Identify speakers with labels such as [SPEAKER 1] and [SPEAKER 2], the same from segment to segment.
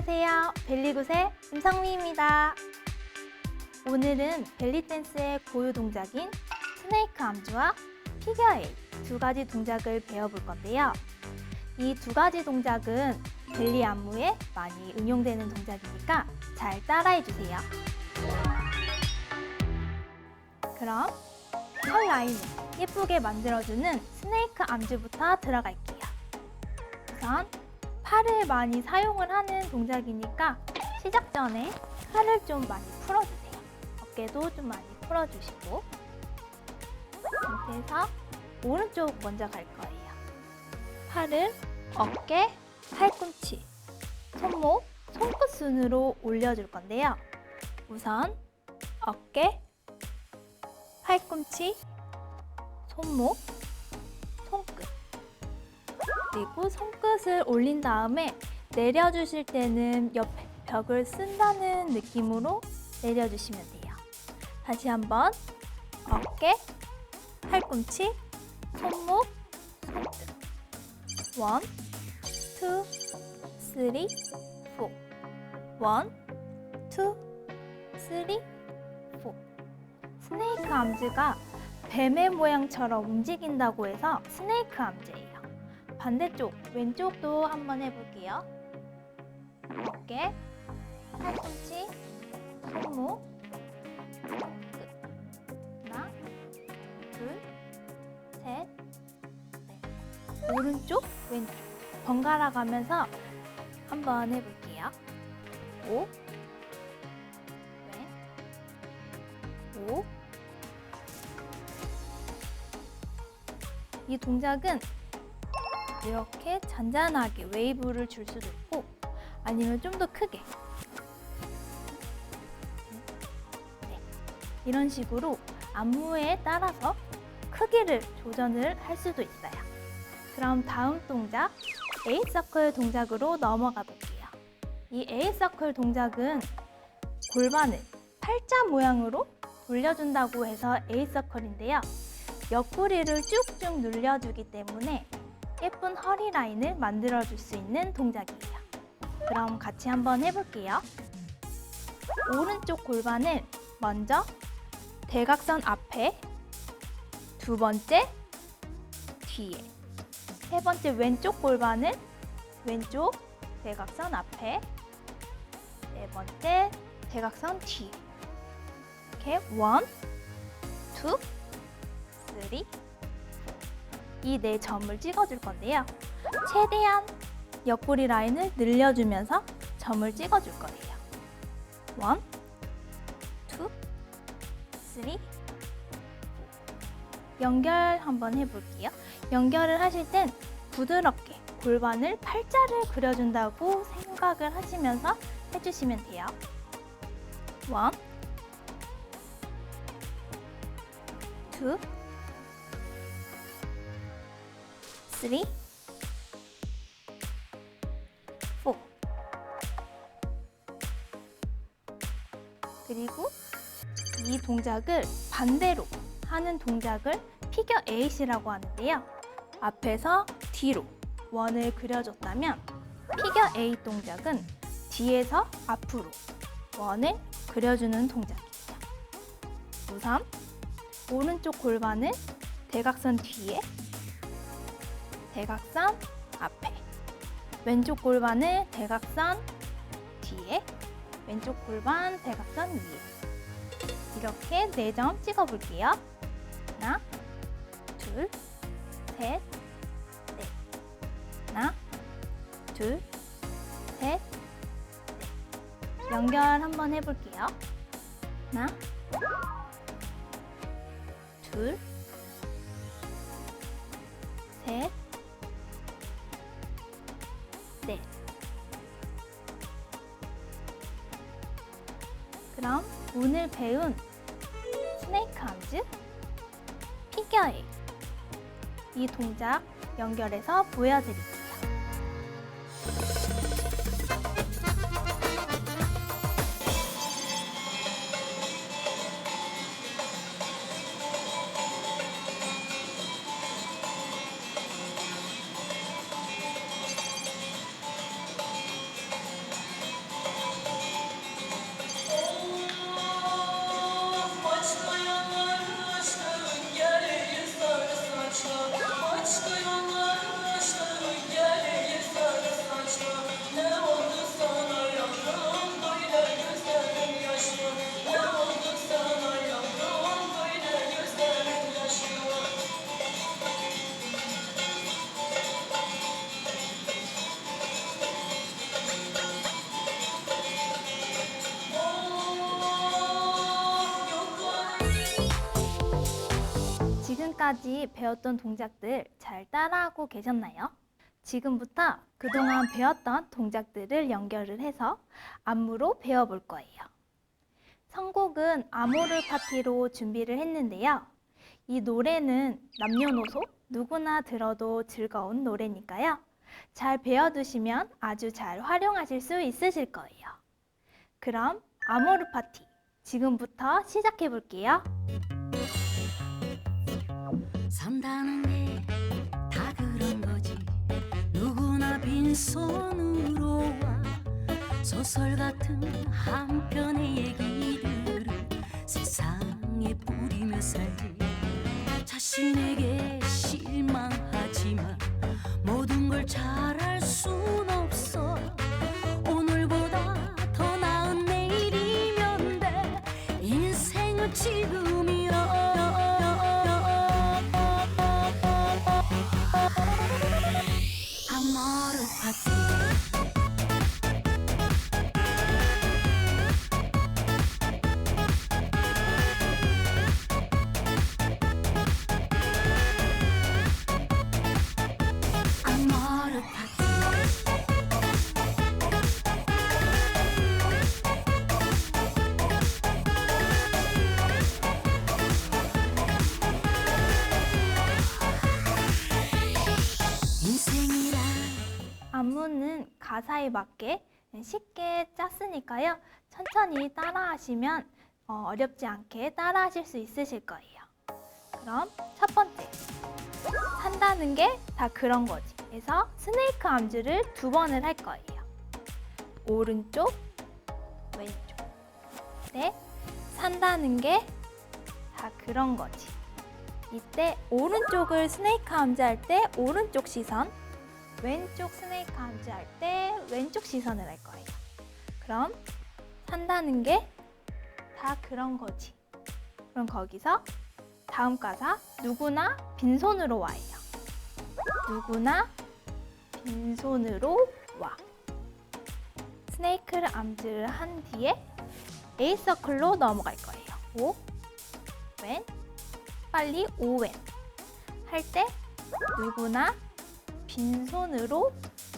[SPEAKER 1] 안녕하세요. 벨리굿의 임성미입니다. 오늘은 벨리댄스의 고유 동작인 스네이크 암주와 피겨 에이 두 가지 동작을 배워볼 건데요. 이 두 가지 동작은 벨리 안무에 많이 응용되는 동작이니까 잘 따라해 주세요. 그럼 컬 라인을 예쁘게 만들어주는 스네이크 암주부터 들어갈게요. 우선 팔을 많이 사용을 하는 동작이니까 시작 전에 팔을 좀 많이 풀어주세요. 어깨도 좀 많이 풀어주시고 상태에서 오른쪽 먼저 갈 거예요. 팔을 어깨, 팔꿈치, 손목, 손끝 순으로 올려줄 건데요. 우선 어깨, 팔꿈치, 손목, 손끝 그리고 손끝을 올린 다음에 내려주실 때는 옆 벽을 쓴다는 느낌으로 내려주시면 돼요. 다시 한번 어깨, 팔꿈치, 손목, 손끝. 원, 투, 쓰리, 포. 원, 투, 쓰리, 포. 스네이크 암즈가 뱀의 모양처럼 움직인다고 해서 스네이크 암즈예요. 반대쪽 왼쪽도 한번 해볼게요. 어깨, 팔꿈치, 손목, 끝. 하나, 둘, 셋, 넷. 오른쪽, 왼쪽 번갈아 가면서 한번 해볼게요. 오, 왼, 오. 이 동작은 이렇게 잔잔하게 웨이브를 줄 수도 있고 아니면 좀 더 크게 네. 이런 식으로 안무에 따라서 크기를 조절을 할 수도 있어요. 그럼 다음 동작 A 서클 동작으로 넘어가 볼게요. 이 A 서클 동작은 골반을 팔자 모양으로 돌려준다고 해서 A 서클인데요. 옆구리를 쭉쭉 눌려주기 때문에 예쁜 허리 라인을 만들어줄 수 있는 동작이에요. 그럼 같이 한번 해볼게요. 오른쪽 골반을 먼저 대각선 앞에, 두 번째 뒤에, 세 번째 왼쪽 골반을 왼쪽 대각선 앞에, 네 번째 대각선 뒤에. 이렇게 원, 투, 쓰리, 이 네 점을 찍어줄 건데요. 최대한 옆구리 라인을 늘려주면서 점을 찍어줄 거예요. 원, 투, 쓰리, 연결 한번 해볼게요. 연결을 하실 땐 부드럽게 골반을 팔자를 그려준다고 생각을 하시면서 해주시면 돼요. 원, 투, 쓰리, 포. 그리고 이 동작을 반대로 하는 동작을 피겨 에잇이라고 하는데요. 앞에서 뒤로 원을 그려줬다면 피겨 에잇 동작은 뒤에서 앞으로 원을 그려주는 동작이에요. 우선 오른쪽 골반을 대각선 뒤에 대각선 앞에 왼쪽 골반을 대각선 뒤에 왼쪽 골반 대각선 위에 이렇게 네 점 찍어 볼게요. 하나, 둘, 셋, 넷. 하나, 둘, 셋, 넷. 연결 한번 해볼게요. 하나, 둘, 오늘 배운 스네이크 암즈, 피겨에 이 동작 연결해서 보여드릴게요. 지금까지 배웠던 동작들 잘 따라하고 계셨나요? 지금부터 그동안 배웠던 동작들을 연결을 해서 안무로 배워볼 거예요. 선곡은 아모르 파티로 준비를 했는데요. 이 노래는 남녀노소 누구나 들어도 즐거운 노래니까요. 잘 배워두시면 아주 잘 활용하실 수 있으실 거예요. 그럼 아모르 파티 지금부터 시작해 볼게요.
[SPEAKER 2] 산다는 게 다 그런 거지. 누구나 빈손으로 와. 소설 같은 한 편의 얘기들을 세상에 뿌리며 살지. 자신에게 실망하지만 모든 걸 잘할 순 없어
[SPEAKER 1] 가사에 맞게 쉽게 짰으니까요. 천천히 따라하시면 어, 어렵지 않게 따라하실 수 있으실 거예요. 그럼 첫 번째. 산다는 게 다 그런 거지. 그래서 스네이크 암주를 두 번을 할 거예요. 오른쪽, 왼쪽. 네. 산다는 게 다 그런 거지. 이때 오른쪽을 스네이크 암주 할때 오른쪽 시선, 왼쪽 스네이크 암주 할때 왼쪽 시선을 할 거예요. 그럼 산다는 게 다 그런 거지. 그럼 거기서 다음 가사 누구나 빈손으로 와예요. 누구나 빈손으로 와. 스네이크를 암즈를 한 뒤에 A 서클로 넘어갈 거예요. 오, 왼, 빨리 오왼 할 때 누구나 빈손으로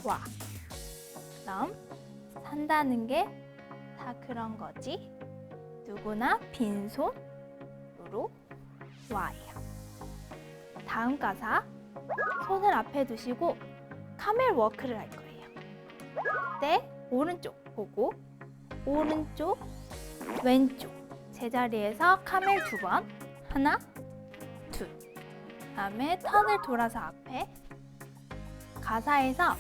[SPEAKER 1] 와. 그럼 산다는 게 다 그런 거지. 누구나 빈손으로 와요. 다음 가사 손을 앞에 두시고 카멜 워크를 할 거예요. 때 오른쪽 보고 오른쪽 왼쪽 제자리에서 카멜 두 번 하나 둘 다음에 턴을 돌아서 앞에 가사에서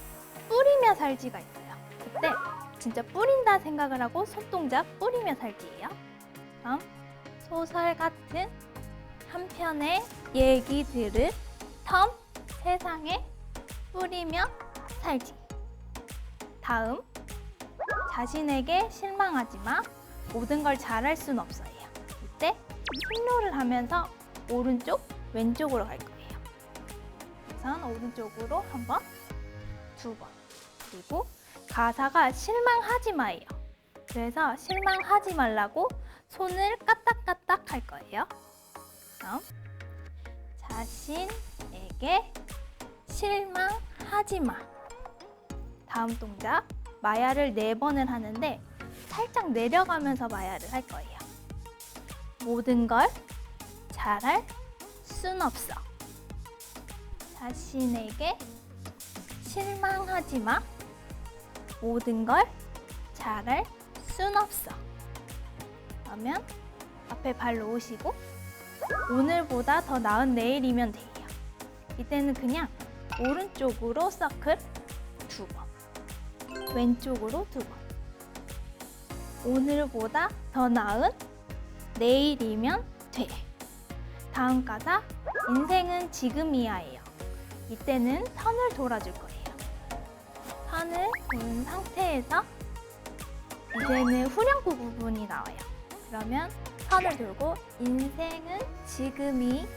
[SPEAKER 1] 뿌리며 살지가 있어요. 그때 진짜 뿌린다 생각을 하고 손동작 뿌리며 살지예요. 그럼 소설 같은 한 편의 얘기들을 턴 세상에 뿌리며 살지. 다음 자신에게 실망하지 마. 모든 걸 잘할 순 없어요. 이때 힘로를 하면서 오른쪽 왼쪽으로 갈 거예요. 우선 오른쪽으로 한 번, 두 번. 그리고 가사가 실망하지 마예요. 그래서 실망하지 말라고 손을 까딱까딱 할 거예요. 그럼 자신에게 실망하지 마. 다음 동작 마야를 네 번을 하는데 살짝 내려가면서 마야를 할 거예요. 모든 걸 잘할 순 없어. 자신에게 실망하지 마. 모든 걸 잘할 순 없어. 그러면 앞에 발 놓으시고 오늘보다 더 나은 내일이면 돼요. 이때는 그냥 오른쪽으로 서클 두 번, 왼쪽으로 두 번. 오늘보다 더 나은 내일이면 돼. 다음 가사 인생은 지금이야예요. 이때는 턴을 돌아줄 거예요. 턴을 돈 상태에서 이제는 후렴구 부분이 나와요. 그러면 턴을 돌고 인생은 지금이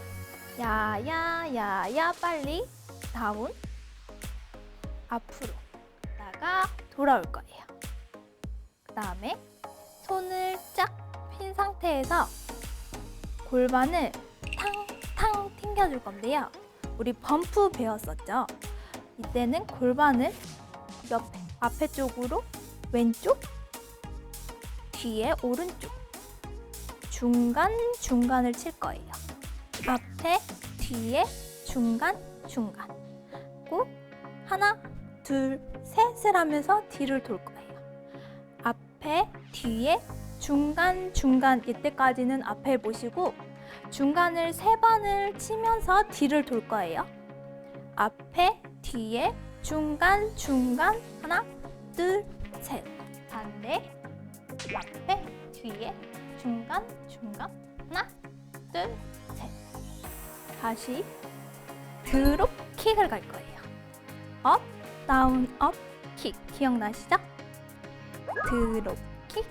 [SPEAKER 1] 야야야야 빨리 다운 앞으로 다가 돌아올 거예요. 그 다음에 손을 쫙 핀 상태에서 골반을 탕탕 팅 챙겨줄 건데요. 우리 범프 배웠었죠? 이때는 골반을 옆에, 앞에 쪽으로 왼쪽, 뒤에 오른쪽, 중간, 중간을 칠 거예요. 앞에, 뒤에, 중간, 중간. 꼭 하나, 둘, 셋을 하면서 뒤를 돌 거예요. 앞에, 뒤에, 중간, 중간 이때까지는 앞에 보시고 중간을 세 번을 치면서 뒤를 돌 거예요. 앞에, 뒤에, 중간, 중간 하나, 둘, 셋. 반대. 앞에, 뒤에, 중간, 중간 하나, 둘, 셋. 다시 드롭 킥을 갈 거예요. 업, 다운, 업, 킥. 기억나시죠? 드롭 킥,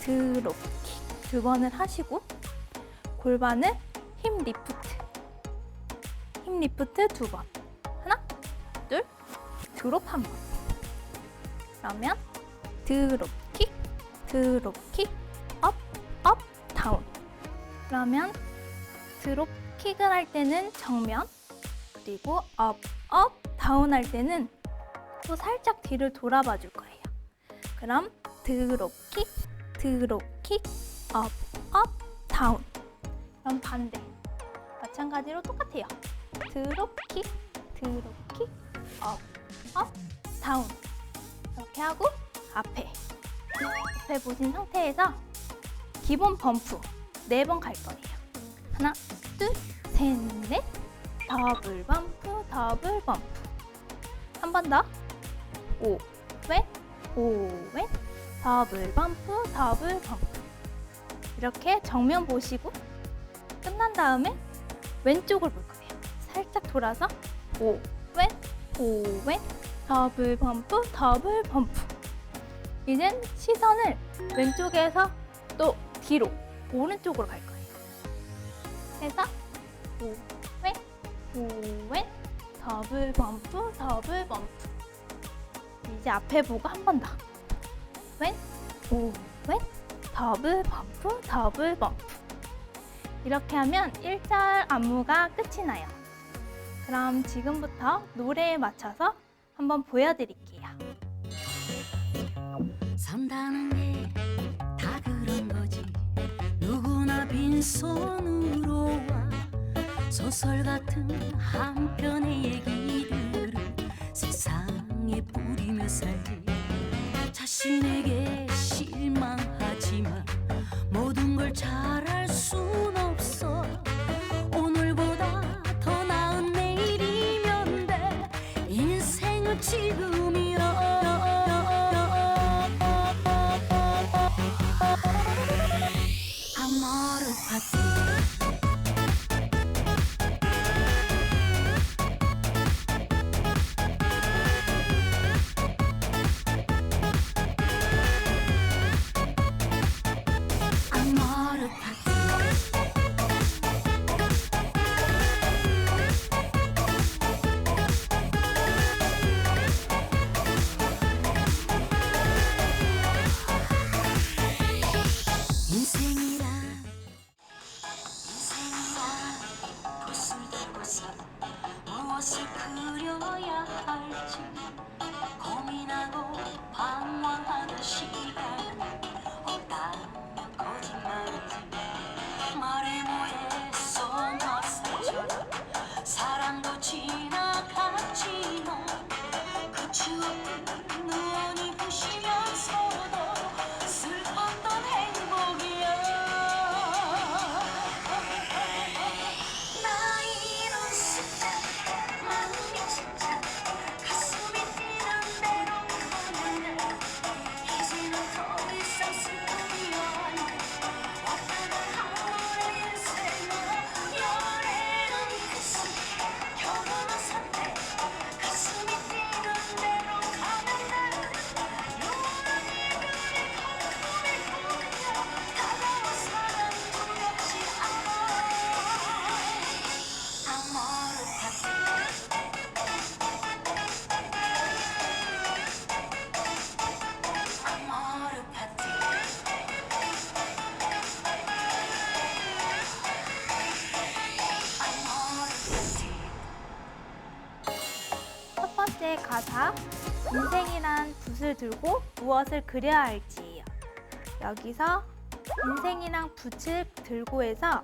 [SPEAKER 1] 드롭 킥 두 번을 하시고 골반을 힙 리프트 힙 리프트 두번 하나 둘 드롭 한번 그러면 드롭 킥 드롭 킥 업 업 다운 그러면 드롭 킥을 할 때는 정면 그리고 업 업 다운 할 때는 또 살짝 뒤를 돌아봐 줄 거예요 그럼 드롭 킥 드롭 킥, 업, 업, 다운. 그럼 반대. 마찬가지로 똑같아요. 드롭 킥, 드롭 킥, 업, 업, 다운. 이렇게 하고 앞에. 앞에 보신 상태에서 기본 범프 네 번 갈 거예요. 하나, 둘, 셋, 넷. 더블 범프, 더블 범프. 한 번 더. 오, 왼, 오, 왼. 더블 범프, 더블 범프. 이렇게 정면 보시고 끝난 다음에 왼쪽을 볼 거예요. 살짝 돌아서 오, 왼, 오, 왼, 더블 범프, 더블 범프. 이젠 시선을 왼쪽에서 또 뒤로 오른쪽으로 갈 거예요. 해서 오, 왼, 오, 왼, 더블 범프, 더블 범프. 이제 앞에 보고 한 번 더. 왼, 오, 왼, 더블 범프, 더블 범프. 이렇게 하면 1절 안무가 끝이 나요. 그럼 지금부터 노래에 맞춰서 한번 보여드릴게요.
[SPEAKER 2] 산다는 게 다 그런 거지. 누구나 빈손으로 와. 소설 같은 한 편의 얘기들을 세상에 뿌리며 살지. 자신에게 실망하지만 모든 걸 잘할 순없
[SPEAKER 1] 가사 인생이란 붓을 들고 무엇을 그려야 할지예요. 여기서 인생이랑 붓을 들고 해서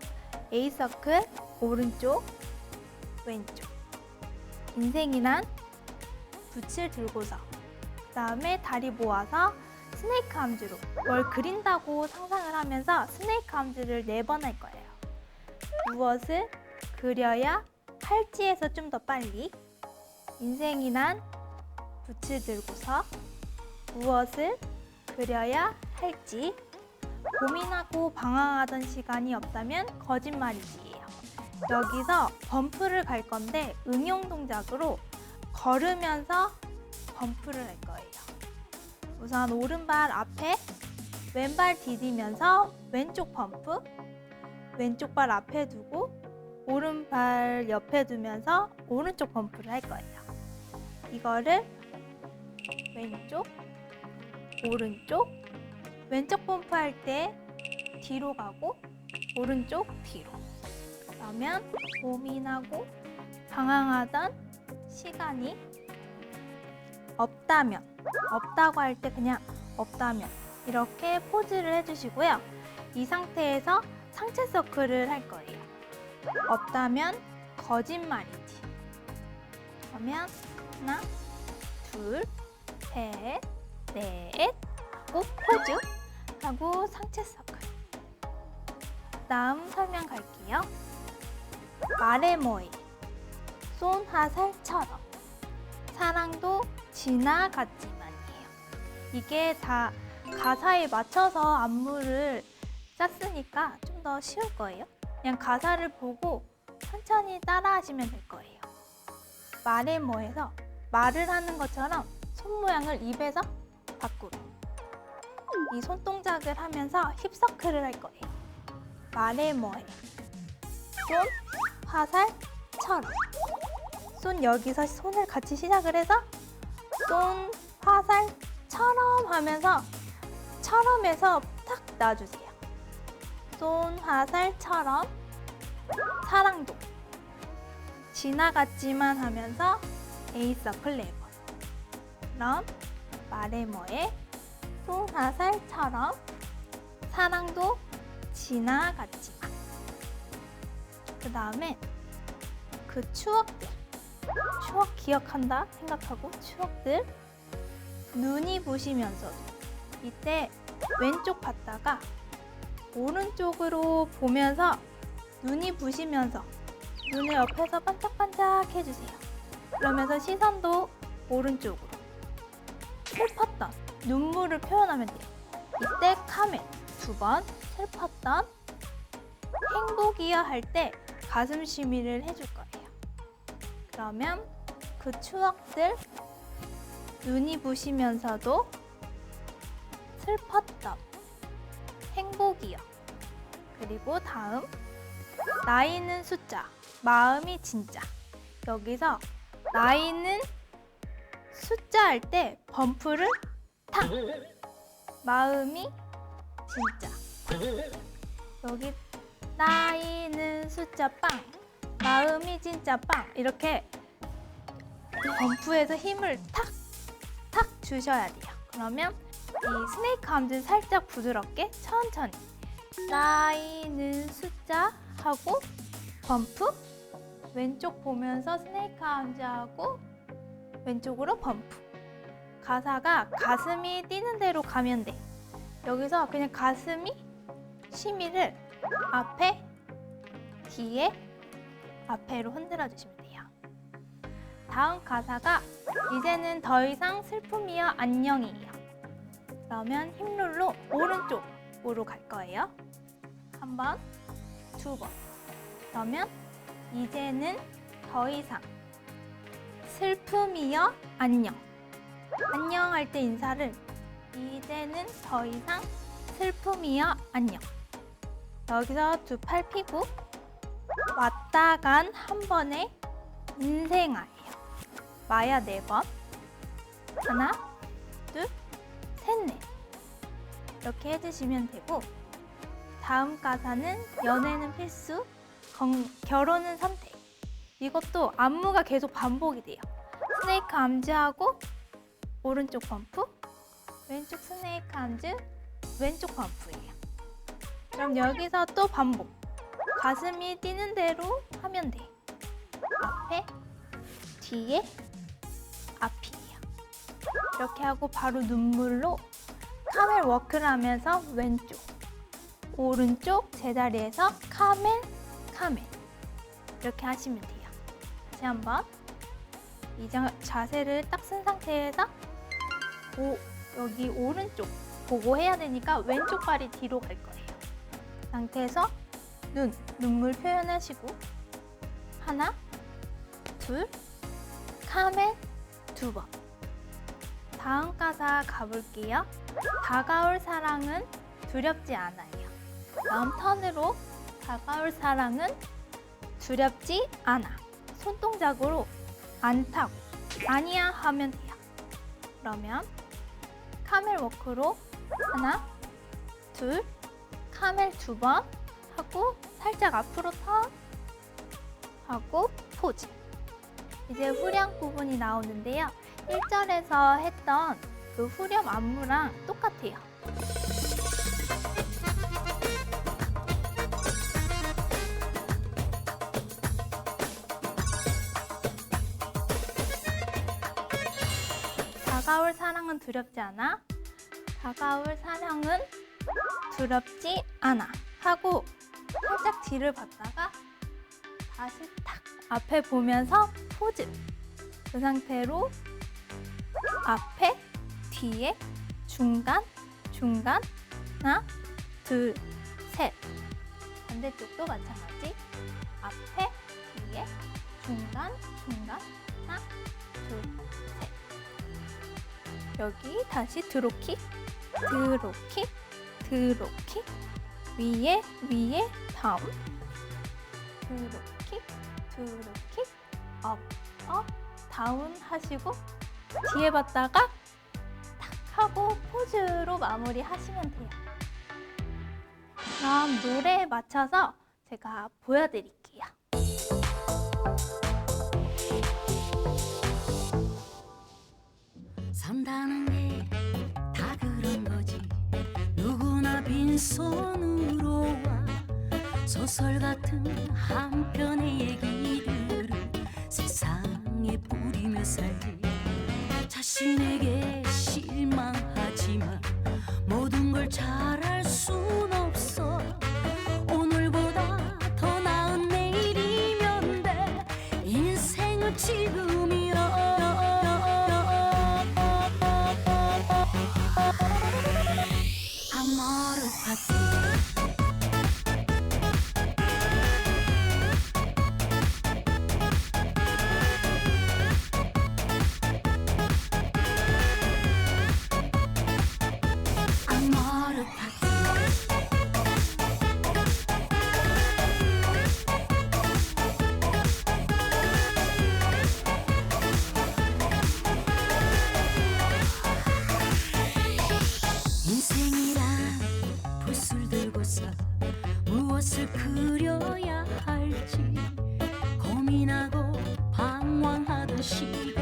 [SPEAKER 1] A 서클 오른쪽 왼쪽 인생이란 붓을 들고서 그다음에 다리 모아서 스네이크 함즈로 뭘 그린다고 상상을 하면서 스네이크 함즈를 네 번 할 거예요. 무엇을 그려야 할지에서 좀 더 빨리 인생이란 붓을 들고서 무엇을 그려야 할지 고민하고 방황하던 시간이 없다면 거짓말이지예요. 여기서 범프를 갈 건데 응용 동작으로 걸으면서 범프를 할 거예요. 우선 오른발 앞에 왼발 디디면서 왼쪽 범프 왼쪽 발 앞에 두고 오른발 옆에 두면서 오른쪽 범프를 할 거예요. 이거를 왼쪽 오른쪽 왼쪽 범프 할 때 뒤로 가고 오른쪽 뒤로 그러면 고민하고 방황하던 시간이 없다면 없다고 할 때 그냥 없다면 이렇게 포즈를 해주시고요. 이 상태에서 상체 서클을 할 거예요. 없다면 거짓말이지. 그러면 하나, 둘, 셋, 넷 하고 포즈 하고 상체 서클. 다음 설명 갈게요. 뭐해 손화살처럼 사랑도 지나갔지만이에요. 이게 다 가사에 맞춰서 안무를 짰으니까 좀 더 쉬울 거예요. 그냥 가사를 보고 천천히 따라 하시면 될 거예요. 뭐해서 말을 하는 것처럼 손 모양을 입에서 밖으로 이 손동작을 하면서 힙서클을 할 거예요. 말해 뭐해 손 화살처럼 손 여기서 손을 같이 시작을 해서 손 화살 처럼 하면서 처럼에서 탁 놔주세요. 손 화살 처럼 사랑도 지나갔지만 하면서 네 번. 그럼 손 화살처럼 사랑도 지나갔지만 그 다음에 그 추억들 추억 기억한다 생각하고 추억들 눈이 부시면서도 이때 왼쪽 봤다가 오른쪽으로 보면서 눈이 부시면서 눈을 옆에서 반짝반짝 해주세요. 그러면서 시선도 오른쪽으로 슬펐던 눈물을 표현하면 돼요. 이때 카멘 두번 슬펐던 행복이야 할 때 가슴 쉬미를 해줄 거예요. 그러면 그 추억들 눈이 부시면서도 슬펐던 행복이요. 그리고 다음 나이는 숫자, 마음이 진짜. 여기서 나이는 숫자 할 때 범프를 탁 마음이 진짜. 여기 나이는 숫자 빵 마음이 진짜 빵. 이렇게 범프에서 힘을 탁 탁 주셔야 돼요. 그러면 이 스네이크 함즈는 살짝 부드럽게 천천히 나이는 숫자 하고 범프 왼쪽 보면서 스네이크 함즈 하고 왼쪽으로 범프 가사가 가슴이 뛰는 대로 가면 돼 여기서 그냥 가슴이 심의를 앞에 뒤에 앞에로 흔들어 주시면 돼요 다음 가사가 이제는 더 이상 슬픔이여 안녕이에요 그러면 힘룰로 오른쪽으로 갈 거예요. 한 번, 두 번. 그러면 이제는 더 이상 슬픔이여 안녕. 안녕 할 때 인사를 이제는 더 이상 슬픔이여 안녕. 여기서 두 팔 피고 왔다 간 한 번에 인생아예요. 마야 네 번. 하나, 둘, 셋, 넷. 이렇게 해주시면 되고 다음 가사는 연애는 필수, 건- 결혼은 선택. 이것도 안무가 계속 반복이 돼요. 스네이크 암즈하고 오른쪽 펌프, 왼쪽 스네이크 암즈, 왼쪽 펌프예요. 그럼 여기서 또 반복. 가슴이 뛰는 대로 하면 돼. 앞에, 뒤에, 앞이에요. 이렇게 하고 바로 눈물로 카멜 워크를 하면서 왼쪽, 오른쪽 제자리에서 카멜, 카멜 이렇게 하시면 돼요. 다시 한번 이 자, 자세를 딱 쓴 상태에서 오, 여기 오른쪽 보고 해야 되니까 왼쪽 발이 뒤로 갈 거예요. 상태에서 눈, 눈물 표현하시고 하나, 둘, 카멜 두 번. 다음 가사 가볼게요. 다가올 사랑은 두렵지 않아요. 다음 턴으로 다가올 사랑은 두렵지 않아. 손동작으로 안 타고 아니야 하면 돼요. 그러면 카멜 워크로 하나, 둘, 카멜 두 번 하고 살짝 앞으로 턴 하고 포즈. 이제 후렴 부분이 나오는데요. 1절에서 했던 그 후렴 안무랑 똑같아요. 다가올 사랑은 두렵지 않아. 다가올 사랑은 두렵지 않아. 하고 살짝 뒤를 봤다가 다시 탁 앞에 보면서 포즈. 그 상태로 앞에, 뒤에, 중간, 중간, 하나, 둘, 셋. 반대쪽도 마찬가지. 앞에, 뒤에, 중간, 중간, 하나, 둘, 셋. 여기 다시 드롭킥, 드롭킥, 드롭킥. 위에, 위에, 다운. 드롭킥, 드롭킥, 업, 업, 다운 하시고 뒤에 봤다가 탁 하고 포즈로 마무리 하시면 돼요. 그럼 노래에 맞춰서 제가 보여드릴게요.
[SPEAKER 2] 산다는 게 다 그런 거지. 누구나 빈손으로 와. 소설 같은 한 편의 얘기들을 세상에 뿌리며 살지. 자신에게 무엇을 그려야 할지 고민하고 방황하던 시간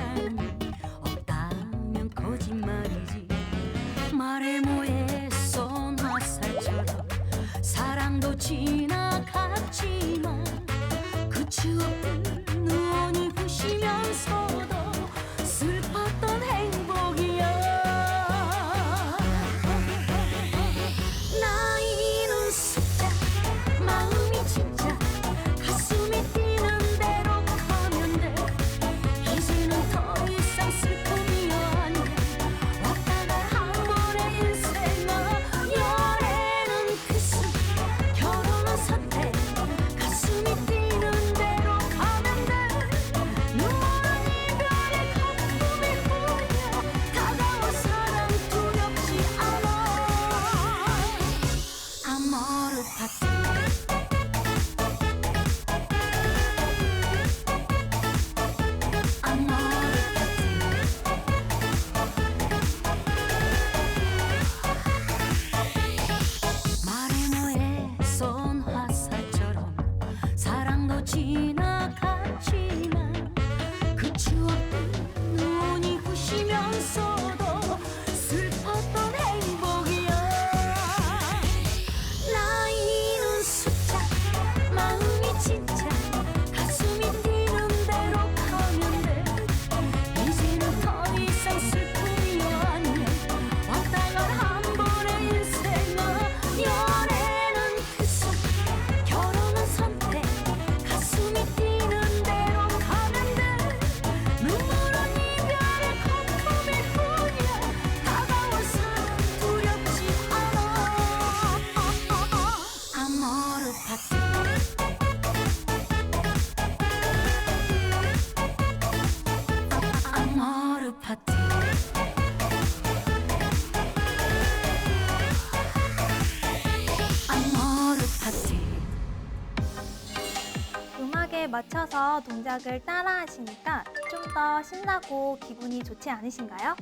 [SPEAKER 1] 동작을 따라 하시니까 좀 더 신나고 기분이 좋지 않으신가요?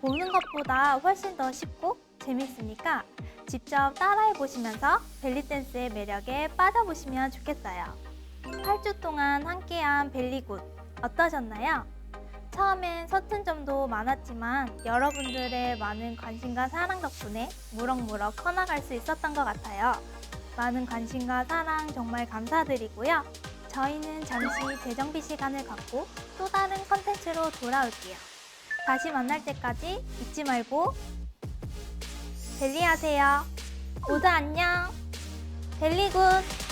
[SPEAKER 1] 보는 것보다 훨씬 더 쉽고 재밌으니까 직접 따라해 보시면서 벨리댄스의 매력에 빠져보시면 좋겠어요. 8주 동안 함께한 벨리굿 어떠셨나요? 처음엔 서툰 점도 많았지만 여러분들의 많은 관심과 사랑 덕분에 무럭무럭 커나갈 수 있었던 것 같아요. 많은 관심과 사랑 정말 감사드리고요. 저희는 잠시 재정비 시간을 갖고 또 다른 컨텐츠로 돌아올게요. 다시 만날 때까지 잊지 말고 벨리하세요. 모두 안녕. 벨리굿.